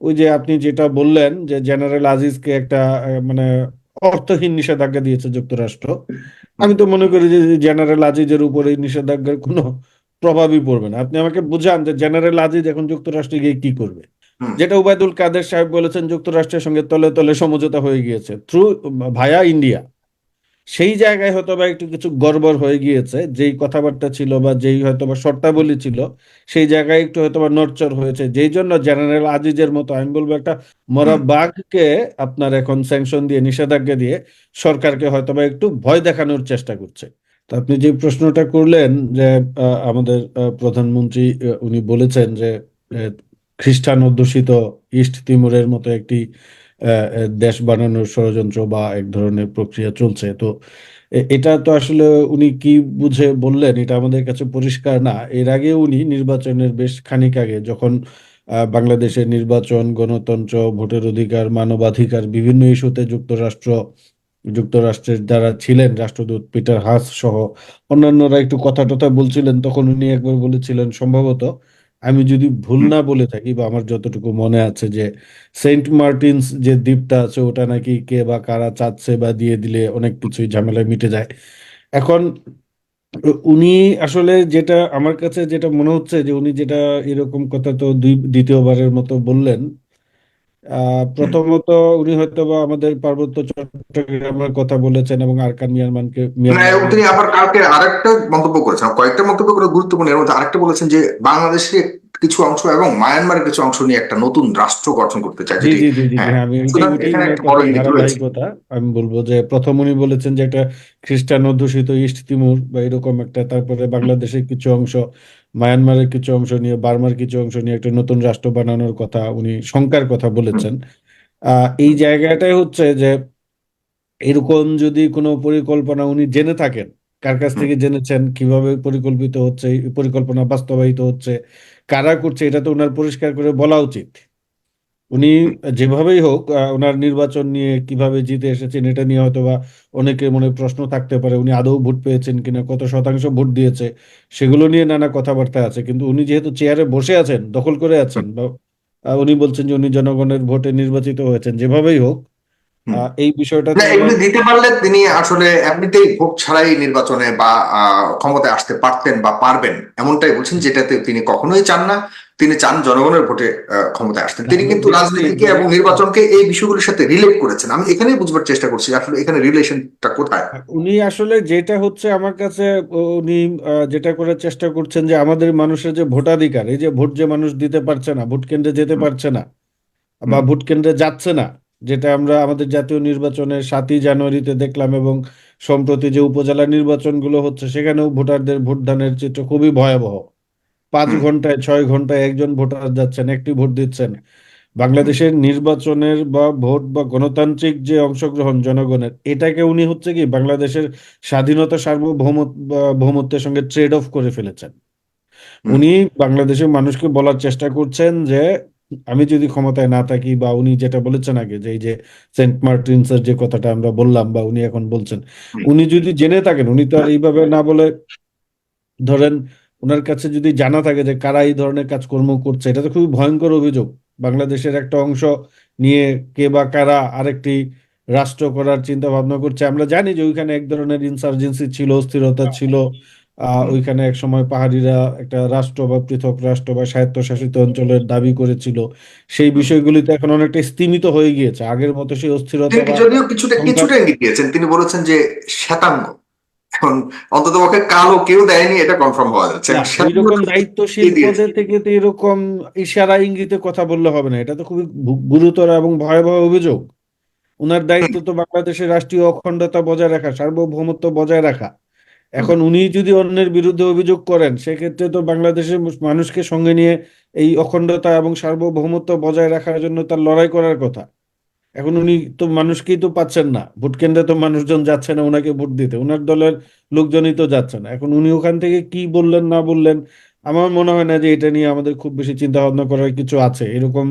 ওই যে আপনি যেটা বললেন যে জেনারেল আজিজকে একটা মানে অর্থহীন নিষেধাজ্ঞা দিয়েছে যুক্তরাষ্ট্র আমি তো মনে করি যে জেনারেল আজিজের উপরে এই নিষেধাজ্ঞার কোনো প্রভাবই পড়বে না। আপনি আমাকে বুঝান যে জেনারেল আজিজ এখন যুক্তরাষ্ট্রে গিয়ে কি করবে? যেটা উবায়দুল কাদের সাহেব বলেছেন যুক্তরাষ্ট্রের সঙ্গে তলে তলে সমঝোতা হয়ে গিয়েছে থ্রু ভায়া ইন্ডিয়া সেই জায়গায় হয়তো বা একটু কিছু গড়বড় হয়ে গিয়েছে, যেই কথাবার্তা ছিল বা যেই হয়তো বা শর্তাবলী ছিল, সেই জায়গায় একটু হয়তো বা নড়চড় হয়েছে। যেই জন্য জেনারেল আজিজের মতো, আমি বলব একটা মরা বাঘকে আপনার এখন স্যাংশন দিয়ে, নিষেধাজ্ঞা দিয়ে সরকারকে হয়তো বা একটু ভয় দেখানোর চেষ্টা করছে। তো আপনি যে প্রশ্নটা করলেন যে আমাদের প্রধানমন্ত্রী উনি বলেছেন যে খ্রিস্টান অধ্যুষিত ইস্ট তিমুরের মতো একটি দেশ বানানোর ষড়যন্ত্র বা এক ধরনের প্রক্রিয়া চলছে। তো এটা তো আসলে উনি কি বুঝে বললেন এটা আমাদের কাছে পরিষ্কার না। এর আগে উনি নির্বাচনের বেশ খানিক আগে যখন বাংলাদেশের নির্বাচন, গণতন্ত্র, ভোটের অধিকার, মানবাধিকার, বিভিন্ন ইস্যুতে যুক্তরাষ্ট্র, যুক্তরাষ্ট্রের যারা ছিলেন, রাষ্ট্রদূত পিটার হাস সহ অন্যান্যরা একটু কথা টথা বলছিলেন, তখন উনি একবার বলেছিলেন সম্ভবত আমি যদি ভুল না বলে থাকি বা আমার যতটুকু মনে আছে যে সেন্ট মার্টিনস যে দ্বীপটা আছে, ওটা নাকি কে বা কারা চাচ্ছে বা দিয়ে দিলে অনেক কিছুই ঝামেলা মিটে যায় এখন উনি আসলে যেটা আমার কাছে যেটা মনে হচ্ছে যে উনি যেটা এরকম কথা তো দুই, দ্বিতীয়বারের মতো বললেন। প্রথমত উনি হয়তো বা আমাদের পার্বত্য চট্টগ্রামের কথা বলেছেন এবং আরকান মিয়ানমারকে তিনি আবার কালকে আরেকটা মন্তব্য করেছেন। কয়েকটা মন্তব্য করে গুরুত্বপূর্ণ এর মধ্যে আরেকটা বলেছেন যে বাংলাদেশের কিছু অংশ এবং মায়ানমারের কিছু অংশ নিয়ে একটা নতুন রাষ্ট্র গঠন করতে চায় আমি বলব যে প্রথম উনি বলেছেন যে একটা খ্রিস্টান অধ্যুষিত ইস্ট তিমুর বা এরকম একটা তারপরে বাংলাদেশের কিছু অংশ মায়ানমারের কিছু অংশ নিয়ে বার্মার কিছু অংশ নিয়ে একটা নতুন রাষ্ট্র বানানোর কথা উনি শঙ্কার কথা বলেছেন। আহ এই জায়গাটাই হচ্ছে যে এরকম যদি কোনো পরিকল্পনা উনি জেনে থাকেন কার কাছ থেকে জেনেছেন কীভাবে পরিকল্পিত হচ্ছে পরিকল্পনা বাস্তবায়িত হচ্ছে কারা করছে এটা তো ওনার পরিষ্কার করে বলা উচিত। উনি যেভাবেই হোক ওনার নির্বাচন নিয়ে কীভাবে জিতে এসেছেন এটা নিয়ে হয়তো বা অনেকের মনে প্রশ্ন থাকতে পারে উনি আদৌ ভোট পেয়েছেন কিনা কত শতাংশ ভোট দিয়েছে সেগুলো নিয়ে নানা কথাবার্তা আছে কিন্তু উনি যেহেতু চেয়ারে বসে আছেন দখল করে আছেন বা উনি বলছেন যে উনি জনগণের ভোটে নির্বাচিত হয়েছেন যেভাবেই হোক এই বিষয়টা এগুলি দিতে পারলে তিনি আসলে এমনিতেই ভোট ছাড়াই নির্বাচনে বা আহ, ক্ষমতায় আসতে পারতেন বা পারবেন। এমনটাই বলছেন যেটাতে তিনি কখনোই চান না। তিনি চান জনগণের ভোটে ক্ষমতায় আসতেন তিনি কিন্তু দেখছি রাজনীতিকে এবং নির্বাচনকে এই বিষয়গুলির সাথে রিলেট করেছেন। আমি এখানেই বুঝবার চেষ্টা করছি আসলে এখানে রিলেশনটা কোথায়। উনি আসলে যেটা হচ্ছে আমার কাছে উনি আহ, যেটা করার চেষ্টা করছেন যে আমাদের মানুষের যে ভোটাধিকার এই যে ভোট যে মানুষ দিতে পারছে না ভোট কেন্দ্রে যেতে পারছে না বা ভোট কেন্দ্রে যাচ্ছে না যেটা আমরা আমাদের জাতীয় নির্বাচনের সাতই জানুয়ারিতে দেখলাম এবং সম্প্রতি যে উপজেলা নির্বাচনগুলো হচ্ছে সেখানেও ভোটারদের ভোটদানের চিত্র খুবই ভয়াবহ। পাঁচ ঘন্টায় ছয় ঘন্টায় একজন ভোটার যাচ্ছেন একটি ভোট দিচ্ছেন। বাংলাদেশের নির্বাচনের বা ভোট বা গণতান্ত্রিক যে অংশগ্রহণ জনগণের এটাকে উনি হচ্ছে কি বাংলাদেশের স্বাধীনতা সার্বভৌমত্ব বা ভৌমত্বের সঙ্গে ট্রেড অফ করে ফেলেছেন। উনি বাংলাদেশের মানুষকে বলার চেষ্টা করছেন যে আমি যদি ক্ষমতায় না থাকি বা উনি যেটা বলেছেন আগে যে এই যে সেন্ট মার্টিনসের যে কথাটা আমরা বললাম বা উনি এখন বলছেন উনি যদি জেনে থাকেন উনি তো আর এইভাবে না বলে ধরেন ওনার কাছে যদি জানা থাকে যে কারা এই ধরনের কাজকর্ম করছে এটা তো খুবই ভয়ঙ্কর অভিযোগ। বাংলাদেশের একটা অংশ নিয়ে কে বা কারা আরেকটি রাষ্ট্র করার চিন্তা ভাবনা করছে। আমরা জানি যে ওইখানে এক ধরনের ইনসার্জেন্সি ছিল অস্থিরতা ছিল ওইখানে এক সময় পাহাড়িরা একটা রাষ্ট্র বা পৃথক রাষ্ট্র বা স্বায়ত্তশাসিত অঞ্চলের দাবি করেছিল। সেই হুম। বিষয়গুলি তো এখন অনেকটা স্তিমিত হয়ে গিয়েছে। আগের মতো সেই অস্থিরতা যদিও কিছুটা কিছুটা ইঙ্গিত দিয়েছেন তিনি বলেছেন যে শ্বেতাঙ্গ। এখন অন্তত পক্ষে কালো কেউ দেয়নি এটা কনফার্ম হওয়া যাচ্ছে। না এবং ওই রকম শ্বেতাঙ্গটা দায়িত্বশীল দিয়ে দিয়েছে থেকে তো এরকম ইশারা ইঙ্গিতে কথা বললে হবে না। এটা তো খুবই গুরুতর এবং ভয়াবহ অভিযোগ। উনার দায়িত্ব তো বাংলাদেশের রাষ্ট্রীয় অখণ্ডতা বজায় রাখা সার্বভৌমত্ব বজায় রাখা। এখন উনি যদি অন্যের বিরুদ্ধে অভিযোগ করেন সেক্ষেত্রে তো বাংলাদেশের মানুষকে সঙ্গে নিয়ে এই অখণ্ডতা এবং সার্বভৌমত্ব বজায় রাখার জন্য তার লড়াই করার কথা। এখন উনি তো মানুষকেই তো পাচ্ছেন না। ভোট কেন্দ্রে তো মানুষজন যাচ্ছে না ওনাকে ভোট দিতে। ওনার দলের লোকজনই তো যাচ্ছে না। এখন উনি ওখান থেকে কি বললেন না বললেন আমার মনে হয় না যে এটা নিয়ে আমাদের খুব বেশি চিন্তা ভাবনা করার কিছু আছে। এরকম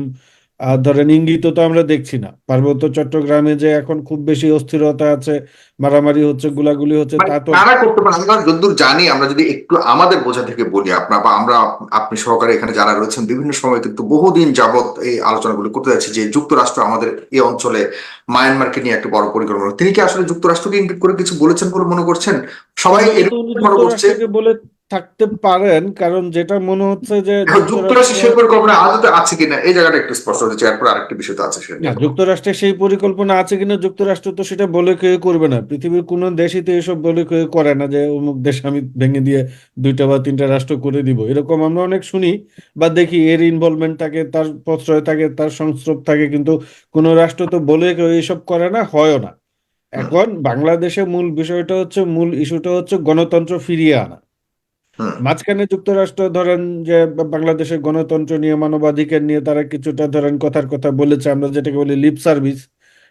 আর ধরেন ইঙ্গিত তো আমরা দেখছি না। পার্বত্য চট্টগ্রামে যে এখন খুব বেশি অস্থিরতা আছে মারামারি হচ্ছে গুলাগুলি হচ্ছে মানে তা তো কারা করতে পারে আমরা যতদূর জানি আমরা যদি একটু আমাদের বোঝা থেকে বলি আপনার বা আমরা আপনি সহকারে এখানে যারা রয়েছেন বিভিন্ন সময় কিন্তু বহুদিন যাবত এই আলোচনাগুলো করতে যাচ্ছে যে যুক্তরাষ্ট্র আমাদের এই অঞ্চলে মায়ানমারকে নিয়ে একটা বড় পরিকল্পনা তিনি কি আসলে যুক্তরাষ্ট্রকে ইঙ্গিত করে কিছু বলেছেন বলে মনে করছেন? সবাই এরকম মনে করছে। বলে থাকতে পারেন কারণ যেটা মনে হচ্ছে যে এখন যুক্তরাষ্ট্র সেই পরিকল্পনা আদতে আছে কিনা এই জায়গাটা একটু স্পষ্ট হচ্ছে এরপর আরেকটি বিষয় তো আছে না যুক্তরাষ্ট্রের সেই পরিকল্পনা আছে কিনা যুক্তরাষ্ট্র তো সেটা বলে কেউ করবে না। পৃথিবীর কোনো দেশই তো এসব বলে কেউ করে না যে অমুক দেশ আমি ভেঙে দিয়ে দুইটা বা তিনটা রাষ্ট্র করে দিব। এরকম আমরা অনেক শুনি বা দেখি এর ইনভলভমেন্ট থাকে তার প্রশ্রয় থাকে তার সংস্রব থাকে কিন্তু কোনো রাষ্ট্র তো বলে কেউ এইসব করে না হয়ও না। এখন বাংলাদেশে মূল বিষয়টা হচ্ছে মূল ইস্যুটা হচ্ছে গণতন্ত্র ফিরিয়ে আনা। মাঝখানে যুক্তরাষ্ট্র ধরেন যে বাংলাদেশের গণতন্ত্র নিয়ে মানবাধিকার নিয়ে তারা কিছুটা ধরেন কথার কথা বলেছে আমরা যেটাকে বলি লিপ সার্ভিস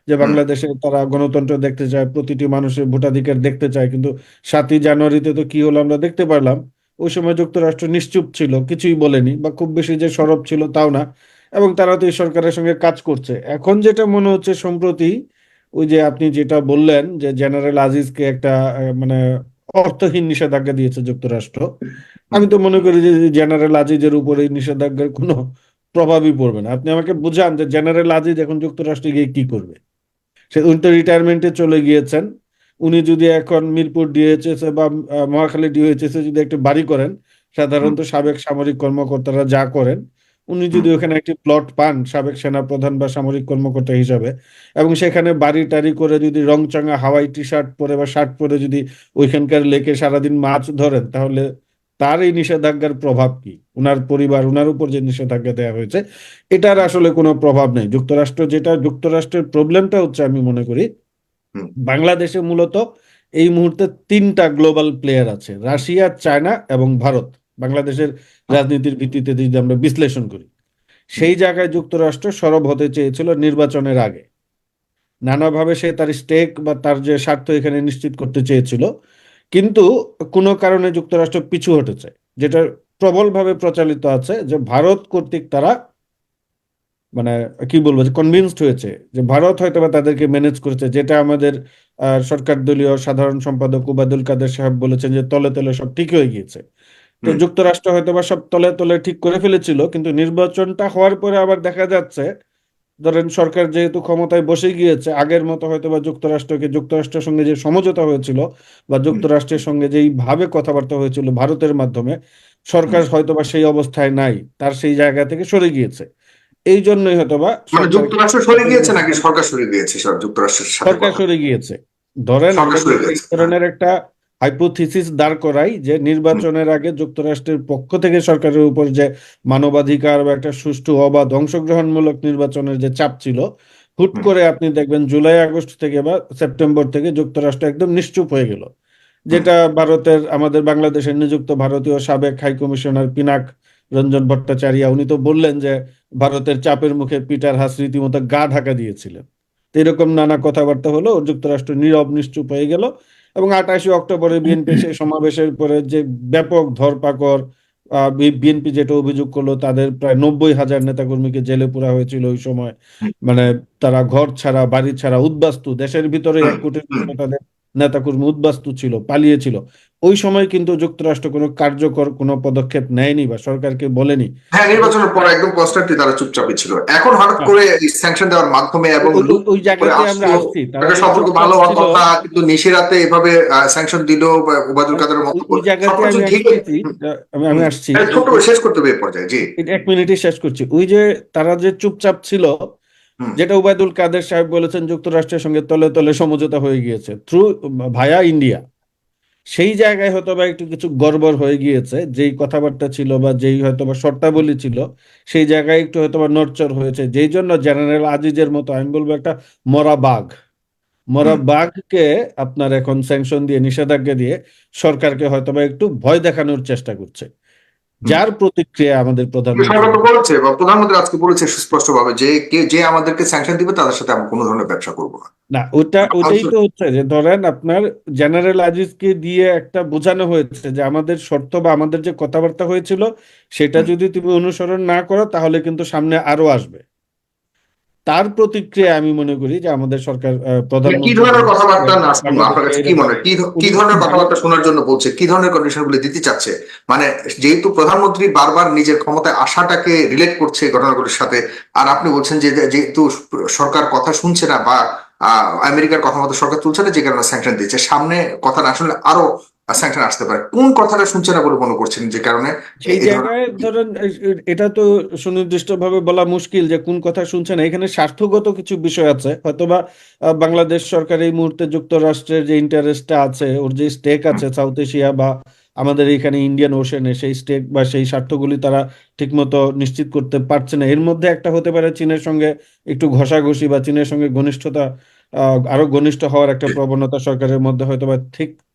যে বাংলাদেশে তারা গণতন্ত্র দেখতে চায় প্রতিটি মানুষের ভোটাধিকার দেখতে চায় কিন্তু সাতই জানুয়ারিতে তো কি হলো আমরা দেখতে পারলাম ওই সময় যুক্তরাষ্ট্র নিশ্চুপ ছিল কিছুই বলেনি বা খুব বেশি যে সরব ছিল তাও না এবং তারা তো এই সরকারের সঙ্গে কাজ করছে। এখন যেটা মনে হচ্ছে সম্প্রতি ওই যে আপনি যেটা বললেন যে জেনারেল আজিজকে একটা মানে অর্থহীন নিষেধাজ্ঞা দিয়েছে যুক্তরাষ্ট্র। আমি তো মনে করি যে জেনারেল আজিজের উপরে নিষেধাজ্ঞার কোনো প্রভাবই পড়বে না। আপনি আমাকে বুঝান যে জেনারেল আজিজ এখন যুক্তরাষ্ট্রে গিয়ে কি করবে? সে উনি তো রিটায়ারমেন্টে চলে গিয়েছেন। উনি যদি এখন মিরপুর ডিএইচএস বা মহাখালী ডিএইচএস যদি একটি বাড়ি করেন, সাধারণত সাবেক সামরিক কর্মকর্তারা যা করেন উনি যদি ওখানে একটি প্লট পান সাবেক সেনাপ্রধান বা সামরিক কর্মকর্তা হিসাবে এবং সেখানে বাড়ি টাড়ি করে যদি রংচঙা হাওয়াই টি শার্ট পরে বা শার্ট পরে যদি ওইখানকার লেকে সারাদিন মাছ ধরেন তাহলে তার এই নিষেধাজ্ঞার প্রভাব কি? উনার পরিবার উনার উপর যে নিষেধাজ্ঞা দেওয়া হয়েছে এটার আসলে কোনো প্রভাব নেই। যুক্তরাষ্ট্র যেটা যুক্তরাষ্ট্রের প্রবলেমটা হচ্ছে আমি মনে করি বাংলাদেশে মূলত এই মুহূর্তে তিনটা গ্লোবাল প্লেয়ার আছে রাশিয়া চায়না এবং ভারত। বাংলাদেশের রাজনীতির ভিত্তিতে যদি আমরা বিশ্লেষণ করি, সেই জায়গায় যুক্তরাষ্ট্র সরব হতে চেয়েছিল নির্বাচনের আগে। নানাভাবে সে তার স্টেক বা তার যে স্বার্থ এখানে নিশ্চিত করতে চেয়েছিল, কিন্তু কোনো কারণে যুক্তরাষ্ট্র পিছু হটেছে যেটা প্রবলভাবে প্রচালিত আছে যে ভারত কর্তৃক তারা মানে কি বলব, যে কনভিন্সড হয়েছে যে ভারত হয়তো বা তাদেরকে ম্যানেজ করেছে, যেটা আমাদের সরকার দলীয় সাধারণ সম্পাদক ওবায়দুল কাদের সাহেব বলেছেন যে তলে তলে সব ঠিক হয়ে গিয়েছে। তো যুক্তরাষ্ট্র হয়তো বা সব তলে তলে ঠিক করে ফেলেছিল কিন্তু নির্বাচনটা হওয়ার পরে আবার দেখা যাচ্ছে ধরেন সরকার যেহেতু ক্ষমতায় বসে গিয়েছে আগের মতো হয়তো বা যুক্তরাষ্ট্রকে যুক্তরাষ্ট্রের সঙ্গে যে সমঝোতা হয়েছিল বা যুক্তরাষ্ট্রের সঙ্গে যেইভাবে কথাবার্তা হয়েছিল ভারতের মাধ্যমে সরকার হয়তো বা সেই অবস্থায় নাই তার সেই জায়গা থেকে সরে গিয়েছে। এই জন্যই হয়তো বা মানে যুক্তরাষ্ট্র সরে গিয়েছে নাকি সরকার সরে গিয়েছে সরকার সরে গিয়েছে। ধরেন ধরনের একটা হাইপোথিসিস দাঁড় করাই যে নির্বাচনের আগে যুক্তরাষ্ট্রের পক্ষ থেকে সরকারের উপর যে মানবাধিকার বা একটা সুষ্ঠু অবাধ অংশগ্রহণমূলক নির্বাচনের যে চাপ ছিল হুট করে আপনি দেখবেন জুলাই আগস্ট থেকে বা সেপ্টেম্বর থেকে যুক্তরাষ্ট্র একদম নিশ্চুপ হয়ে গেল। যেটা ভারতের আমাদের বাংলাদেশের নিযুক্ত ভারতীয় সাবেক হাই কমিশনার পিনাক রঞ্জন ভট্টাচার্য উনি তো বললেন যে ভারতের চাপের মুখে পিটার হাস রীতিমতো গা ঢাকা দিয়েছিলেন। এরকম নানা কথাবার্তা হলো যুক্তরাষ্ট্র নীরব নিশ্চুপ হয়ে গেল। এবং আঠাশে অক্টোবরে বিএনপি সেই সমাবেশের পরে যে ব্যাপক ধরপাকড় বিএনপি যেটা অভিযোগ করল তাদের প্রায় নব্বই হাজার নেতাকর্মীকে জেলে পুরা হয়েছিল ওই সময়। মানে তারা ঘর ছাড়া, বাড়ি ছাড়া, উদ্বাস্তু, দেশের ভিতরে এক কোটির তাদের নেতাকর্মী উদ্বাস্তু ছিল পালিয়েছিল। ওই সময় কিন্তু যুক্তরাষ্ট্র কোনো কার্যকর কোনো পদক্ষেপ নেয়নি বা সরকারকে বলেনি। হ্যাঁ নির্বাচনের পর একদম কনস্ট্যান্টলি তারা চুপচাপই ছিল। এখন হঠাৎ হ্যাঁ, করে স্যাংশন দেওয়ার মাধ্যমে এবং ওই জায়গাতে আমরা আসছি। সম্পর্ক ভালো হওয়ার কথা কিন্তু নিশিরাতে এভাবে স্যাংশন দিল ওই কাদের মতো ওই- জায়গাতে আমি ঠিক আমি আমি আসছি। ছোট শেষ করতে হবে পর্যায়ে জি। এক মিনিটে শেষ করছি। ওই যে তারা যে চুপচাপ ছিল যেটা উবায়দুল কাদের সাহেব বলেছেন যুক্তরাষ্ট্রের সঙ্গে তলে তলে সমঝোতা হয়ে গিয়েছে। থ্রু ভায়া ইন্ডিয়া সেই জায়গায় হয়তো বা একটু কিছু গড়বড় হয়ে গিয়েছে যেই কথাবার্তা ছিল বা যেই হয়তো বা শর্তাবলী ছিল সেই জায়গায় একটু হয়তো বা নড়চড় হয়েছে। যেই জন্য জেনারেল আজিজের মতো আমি বলব একটা মরা বাঘ। মরা বাঘকে আপনার এখন স্যাংশন দিয়ে নিষেধাজ্ঞা দিয়ে সরকারকে হয়তো বা একটু ভয় দেখানোর চেষ্টা করছে। যার প্রতিক্রিয়া আমাদের প্রধানমন্ত্রী বলছে বা প্রধানমন্ত্রী আজকে বলেছে সুস্পষ্টভাবে যে কে যে আমাদেরকে স্যাংশন দিবে তাদের সাথে আমরা কোনো ধরনের ব্যবসা করব না। না ওটা ওটাই আচ্ছা তো হচ্ছে যে ধরেন আপনার জেনারেল আজিজকে দিয়ে একটা বোঝানো হয়েছে যে আমাদের শর্ত বা আমাদের যে কথাবার্তা হয়েছিল সেটা যদি তুমি অনুসরণ না করো তাহলে কিন্তু সামনে আরও আসবে। তার প্রতিক্রিয়া আমি মনে করি যে আমাদের সরকার মানে কি ধরনের কথাবার্তা আপনার কাছে কি মনে কি ধরনের কথাবার্তা শোনার জন্য বলছে? কি ধরনের কন্ডিশনগুলো দিতে চাচ্ছে? মানে যেহেতু প্রধানমন্ত্রী বারবার নিজের ক্ষমতায় আসাটাকে রিলেট করছে ঘটনাগুলোর সাথে আর আপনি বলছেন যে যেহেতু সরকার কথা শুনছে না বা আহ, আমেরিকার কথা মতো সরকার তুলছে না যে কারণে স্যাংশন দিচ্ছে সামনে কথা না শুনলে আরও স্যাংশন আসতে পারে। কোন কথাটা শুনছে না বলে মনে করছেন যে কারণে? এই জায়গায় ধরেন এটা তো সুনির্দিষ্টভাবে বলা মুশকিল যে কোন কথা শুনছেন এখানে স্বার্থগত কিছু বিষয় আছে। হয়তোবা বাংলাদেশ সরকার এই মুহূর্তে যুক্তরাষ্ট্রের যে ইন্টারেস্টটা আছে ওর যে স্টেক আছে সাউথ এশিয়া বা আমাদের এখানে ইন্ডিয়ান ওশেনে সেই স্টেক বা সেই স্বার্থগুলি তারা ঠিকমতো নিশ্চিত করতে পারছে না। এর মধ্যে একটা হতে পারে চীনের সঙ্গে একটু ঘষাঘষি বা চীনের সঙ্গে ঘনিষ্ঠতা আরও ঘনিষ্ঠ হওয়ার একটা প্রবণতা সরকারের মধ্যে হয়তো বা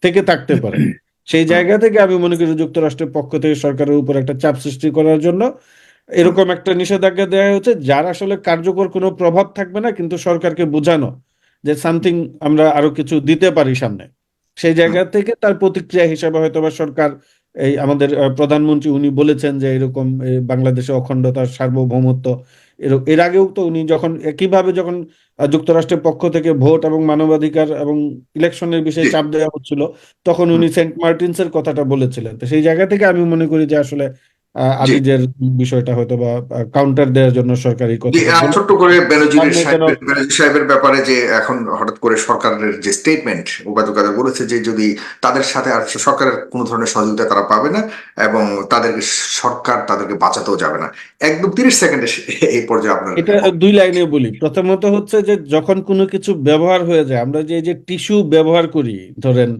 থেকে থাকতে পারে। সেই জায়গা থেকে আমি মনে করি যুক্তরাষ্ট্রের পক্ষ থেকে সরকারের উপর একটা চাপ সৃষ্টি করার জন্য এরকম একটা নিষেধাজ্ঞা দেওয়া হচ্ছে যার আসলে কার্যকর কোনো প্রভাব থাকবে না কিন্তু সরকারকে বোঝানো যে সামথিং আমরা আরও কিছু দিতে পারি সামনে। সেই জায়গা থেকে তার প্রতিক্রিয়া হিসাবে হয়তোবা সরকার এই আমাদের প্রধানমন্ত্রী উনি বলেছেন যে এরকম বাংলাদেশে অখণ্ডতা সার্বভৌমত্ব এর- আগেও তো উনি যখন একইভাবে যখন যুক্তরাষ্ট্রের পক্ষ থেকে ভোট এবং মানবাধিকার এবং ইলেকশনের বিষয়ে চাপ দেওয়া হচ্ছিল তখন উনি সেন্ট মার্টিনসের কথাটা বলেছিলেন। তো সেই জায়গা থেকে আমি মনে করি যে আসলে আজিজের বিষয়টা হয়তো বা কাউন্টার দেওয়ার জন্য সরকারি। ছোট্ট করে বেনজির সাহেবের ব্যাপারে যে এখন হঠাৎ করে সরকারের যে স্টেটমেন্ট ওবায়দুল বলেছে যে যদি তাদের সাথে আর সরকারের কোনো ধরনের সহযোগিতা তারা পাবে না এবং তাদেরকে সরকার তাদেরকে বাঁচাতেও যাবে না। একদম তিরিশ সেকেন্ডে এই পর্যায়ে আপনার এটা দুই লাইনে বলি। প্রথমত হচ্ছে যে যখন কোনো কিছু ব্যবহার হয়ে যায় আমরা যে যে টিস্যু ব্যবহার করি ধরেন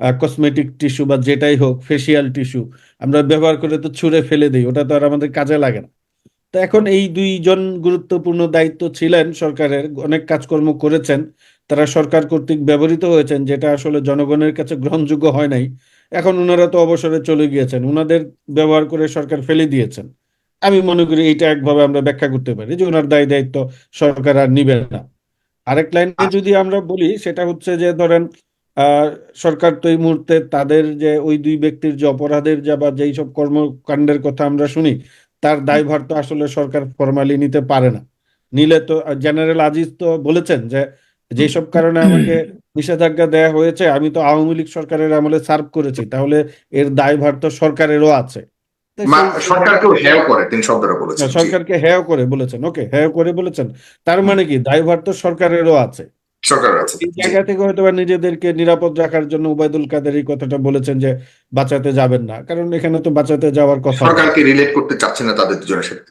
কসমেটিক টিস্যু বা যেটাই হোক ফেসিয়াল টিস্যু আমরা ব্যবহার করে তো ছুঁড়ে ফেলে দিই ওটা তো আর আমাদের কাজে লাগে না। তো এখন এই দুইজন গুরুত্বপূর্ণ দায়িত্ব ছিলেন সরকারের অনেক কাজকর্ম করেছেন তারা সরকার কর্তৃক ব্যবহৃত হয়েছেন যেটা আসলে জনগণের কাছে গ্রহণযোগ্য হয় নাই। এখন ওনারা তো অবসরে চলে গিয়েছেন ওনাদের ব্যবহার করে সরকার ফেলে দিয়েছেন। আমি মনে করি এইটা একভাবে আমরা ব্যাখ্যা করতে পারি যে ওনার দায় দায়িত্ব সরকার আর নিবে না। আরেক লাইনে যদি আমরা বলি সেটা হচ্ছে যে ধরেন সরকার তো এই মুহূর্তে তাদের যে ওই দুই ব্যক্তির যে অপরাধের যা বা যেই সব কর্মকাণ্ডের কথা আমরা শুনি তার দায়ভার তো আসলে সরকার ফরমালি নিতে পারে না। নিলে তো জেনারেল আজিজ তো বলেছেন যে যেসব কারণে আমাকে নিষেধাজ্ঞা দেয়া হয়েছে আমি তো আওয়ামী লীগ সরকারের আমলে সার্ভ করেছি তাহলে এর দায়ভার তো সরকারেরও আছে। সরকারকেও হেয় করে তিনি শব্দটা বলেছেন। জি। সরকারকে হেয় করে বলেছেন ওকে হেয় করে বলেছেন। তার মানে কি? দায়ভার তো সরকারেরও আছে। আছে এই জায়গা থেকে হয়তো বা নিজেদেরকে নিরাপদ রাখার জন্য উবায়দুল কাদের এই কথাটা বলেছেন যে বাঁচাতে যাবেন না। কারণ এখানে তো বাঁচাতে যাওয়ার কথা। সরকারকে রিলেট করতে চাচ্ছে না তাদের দুজনের সাথে।